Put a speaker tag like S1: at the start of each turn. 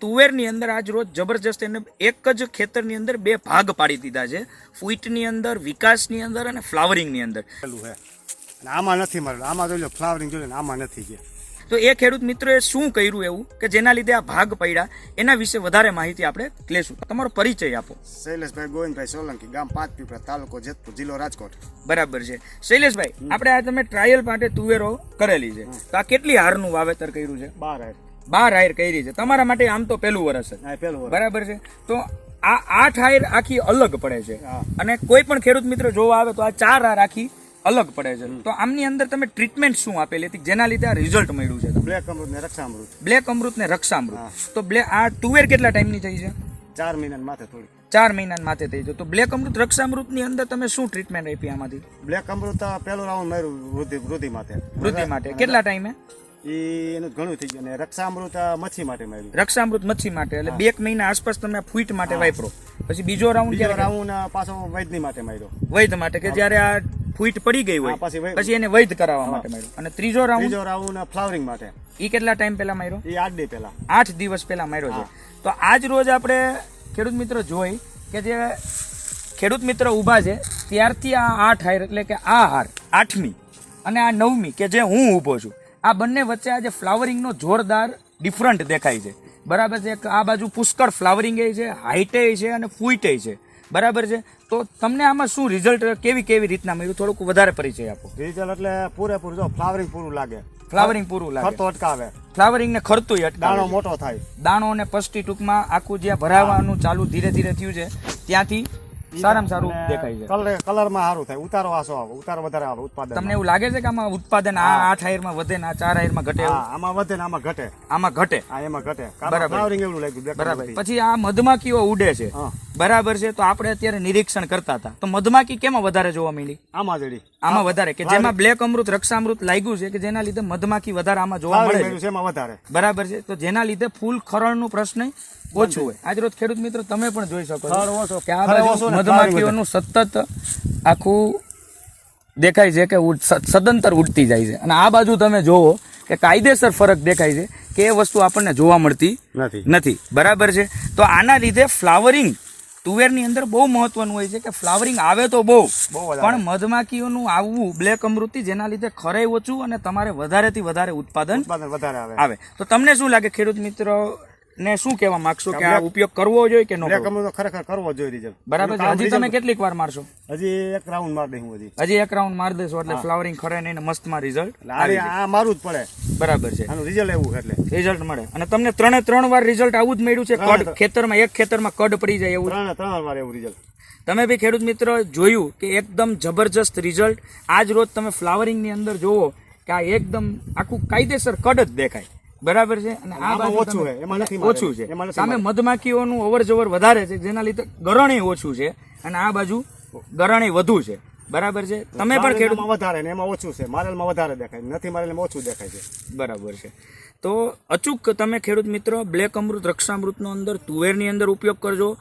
S1: તુવેરની અંદર આજ રોજ જબરજસ્ત એને એક જ ખેતરની અંદર બે ભાગ પાડી દીધા છે. ફૂટની અંદર વિકાસની અંદર અને ફ્લાવરિંગની અંદર.
S2: આમાં નથી મળેલું આમાં જોઈ લો ફ્લાવરિંગ જોઈ લો આમાં નથી છે
S1: તો એ ખેડૂત મિત્રોએ શું કર્યું એવું? કે જેના લીધે આ ભાગ પડ્યા એના વિશે વધારે માહિતી આપણે લેશું. તમારો પરિચય આપો.
S2: શૈલેષભાઈ ગોવિંદભાઈ સોલંકી ગામ પાંચ પીપળા તાલુકો જેતપુર જિલ્લો રાજકોટ.
S1: બરાબર છે. શૈલેષભાઈ આપણે આ તમે ટ્રાયલ માટે તુવેરો કરેલી છે. તો આ કેટલી હારનું વાવેતર કર્યું છે?
S2: બાર આય
S1: બાર હાયર કરી છે. તમારા માટે આમ તો પહેલું વર્ષ
S2: આ
S1: બરાબર છે? તો આ આઠ હાયર આખી અલગ પડે છે. અને કોઈ પણ ખેડૂત મિત્ર જોવા આવે તો આ ચાર હાર આખી અલગ પડે છે. તો આમની અંદર તમે ટ્રીટમેન્ટ શું આપેલી હતી? જેના લીધે આ રિઝલ્ટ મળ્યું છે
S2: બ્લેક અમૃત ને રક્ષામૃત.
S1: બ્લેક અમૃત ને રક્ષામૃત. તો બ્લે આ તુવેર કેટલા ટાઈમની થઈ છે?
S2: ચાર મહિના માથે થોડી.
S1: ચાર મહિના માથે થઈ જાય તો બ્લેક અમૃત રક્ષામૃતની અંદર તમે શું ટ્રીટમેન્ટ આપી આમાંથી?
S2: બ્લેક અમૃત પેલું રાઉન્ડ માર્યું વૃદ્ધિ વૃદ્ધિ માટે
S1: વૃદ્ધિ માટે. કેટલા ટાઈમે
S2: એનું ઘણું થઈ ગયું. અને રક્ષામૃત મચ્છી માટે મેળવ્યું
S1: રક્ષામૃત મચ્છી માટે. એટલે બે મહિના આસપાસ તમે ફૂટ માટે વાપરો. પછી બીજો રાઉન્ડ
S2: બીજો
S1: ક્યારે
S2: રાઉન્ડ પાછો વૈદની માટે માર્યો
S1: વૈધ માટે કે જ્યારે આ ફૂટ પડી ગઈ હોય
S2: પછી
S1: એને વૈધ કરાવવા માટે માર્યો અને ત્રીજો રાઉન્ડ
S2: ત્રીજો રાઉન્ડ ફ્લાવરિંગ માટે.
S1: એ કેટલા ટાઈમ પહેલા માર્યો
S2: એ આઠ ડે પહેલા.
S1: આઠ દિવસ પહેલા માર્યો છે. તો આજ રોજ આપણે ખેડૂત મિત્રો જોઈ કે જે ખેડૂત મિત્રો ઊભા છે ત્યારથી આ આઠ હાર એટલે કે આ હાર આઠમી અને આ નવમી કે જે હું ઊભો છું આ બંને વચ્ચે આજે ફ્લાવરિંગનો જોરદાર ડિફરન્ટ દેખાય છે. બરાબર છે આ બાજુ પુષ્કળ ફ્લાવરિંગ છે હાઇટે છે અને ફૂઈટે છે. બરાબર છે? તો તમને આમાં શું રિઝલ્ટ કેવી કેવી રીતના મળ્યું? થોડુંક વધારે પરિચય આપો.
S2: રિઝલ્ટ એટલે પૂરેપૂરું જો ફ્લાવરિંગ પૂરું લાગે.
S1: ફ્લાવરિંગ પૂરું લાગે.
S2: ખર્ચો અટકાવે.
S1: ફ્લાવરિંગ ને ખરતું
S2: દાણો મોટો થાય.
S1: દાણો અને પસ્ટી ટૂંકમાં આખું જ્યાં ભરાવાનું ચાલુ ધીરે ધીરે થયું છે ત્યાંથી સારામાં સારું દેખાય છે.
S2: કલર કલરમાં સારું થાય. ઉતારો આસો આવે ઉતારો વધારે આવે ઉત્પાદન
S1: તમને એવું લાગે છે કે આમાં ઉત્પાદન આ આઠ હાયરમાં વધે ને આ ચાર હાયરમાં ઘટે?
S2: આમાં વધે ને આમાં ઘટે.
S1: આમાં ઘટે.
S2: આ એમાં ઘટે.
S1: બરાબર.
S2: એવું લાગ્યું
S1: બરાબર. પછી આ મધમાખીઓ ઉડે છે.
S2: હા.
S1: બરાબર છે તો આપણે અત્યારે નિરીક્ષણ કરતા હતા. તો મધમાખી કેમાં વધારે જોવા મળી?
S2: આમાં જડી
S1: આમાં વધારે કે જેમાં બ્લેક અમૃત રક્ષામૃત લાગ્યું છે કે જેના લીધે મધમાખી વધારે આમાં જોવા મળે છે.
S2: એમાં વધારે.
S1: બરાબર છે તો જેના લીધે ફૂલ ખરણનું પ્રશ્ન ઓછું હોય. આજ રોજ ખેડૂત મિત્રો તમે પણ જોઈ શકો છો કે આ મધમાખીઓનું સતત આખું દેખાય છે કે સદંતર ઉડતી જાય છે. અને આ બાજુ તમે જોવો કે કાયદેસર ફરક દેખાય છે કે એ વસ્તુ આપણને જોવા મળતી
S2: નથી.
S1: નથી. બરાબર છે? તો આના લીધે ફ્લાવરિંગ તુવેરની અંદર બહુ મહત્વનું હોય છે કે ફ્લાવરિંગ આવે તો બહુ.
S2: બહુ
S1: પણ મધમાખીઓનું આવવું બ્લેક અમૃતિ જેના લીધે ખરે ઓછું અને તમારે વધારેથી વધારે ઉત્પાદન
S2: વધારે આવે.
S1: તો તમને શું લાગે ખેડૂત મિત્રો? ને શું કહેવા માંગશો? કે આ ઉપયોગ કરવો જોઈએ કે નો
S2: બ્લેક ખરેખર કરવો જોઈએ રિઝલ્ટ.
S1: બરાબર છે? હજી તમે કેટલીક વાર મારશો?
S2: હજી એક રાઉન્ડ માર દઈ હું હજી.
S1: હજી એક રાઉન્ડ માર દેશો એટલે ફ્લાવરિંગ ખરે નહીં મસ્તમાં રિઝલ્ટ
S2: આ મારું જ પડે.
S1: બરાબર છે.
S2: આનું રિઝલ્ટ એવું એટલે.
S1: રિઝલ્ટ મળે. અને તમને ત્રણે ત્રણ વાર રિઝલ્ટ આવું જ મળ્યું છે કડ ખેતરમાં એક ખેતરમાં કડ પડી જાય એવું.
S2: ત્રણ ત્રણ વાર એવું રિઝલ્ટ
S1: તમે બી ખેડૂત મિત્ર જોયું કે એકદમ જબરજસ્ત રિઝલ્ટ આજ રોજ તમે ફ્લાવરિંગની અંદર જોવો કે આ એકદમ આખું કાયદેસર કડ જ દેખાય. બરાબર છે? અને આ બાજુ
S2: ઓછું છે, એમાં નથી
S1: ઓછું છે. સામે મધમાખીઓનું અવર જવર વધારે છે જેના લીધે ગરણી ઓછું છે અને આ બાજુ ગરણી વધુ છે. બરાબર છે? તમે પણ ખેડૂત
S2: વધારે ને એમાં ઓછું છે મારેલમાં વધારે દેખાય નથી મારેલમાં ઓછું દેખાય છે.
S1: બરાબર છે. તો અચૂક તમે ખેડૂત મિત્રો બ્લેક અમૃત રક્ષામૃતનો અંદર તુવેરની અંદર ઉપયોગ કરજો.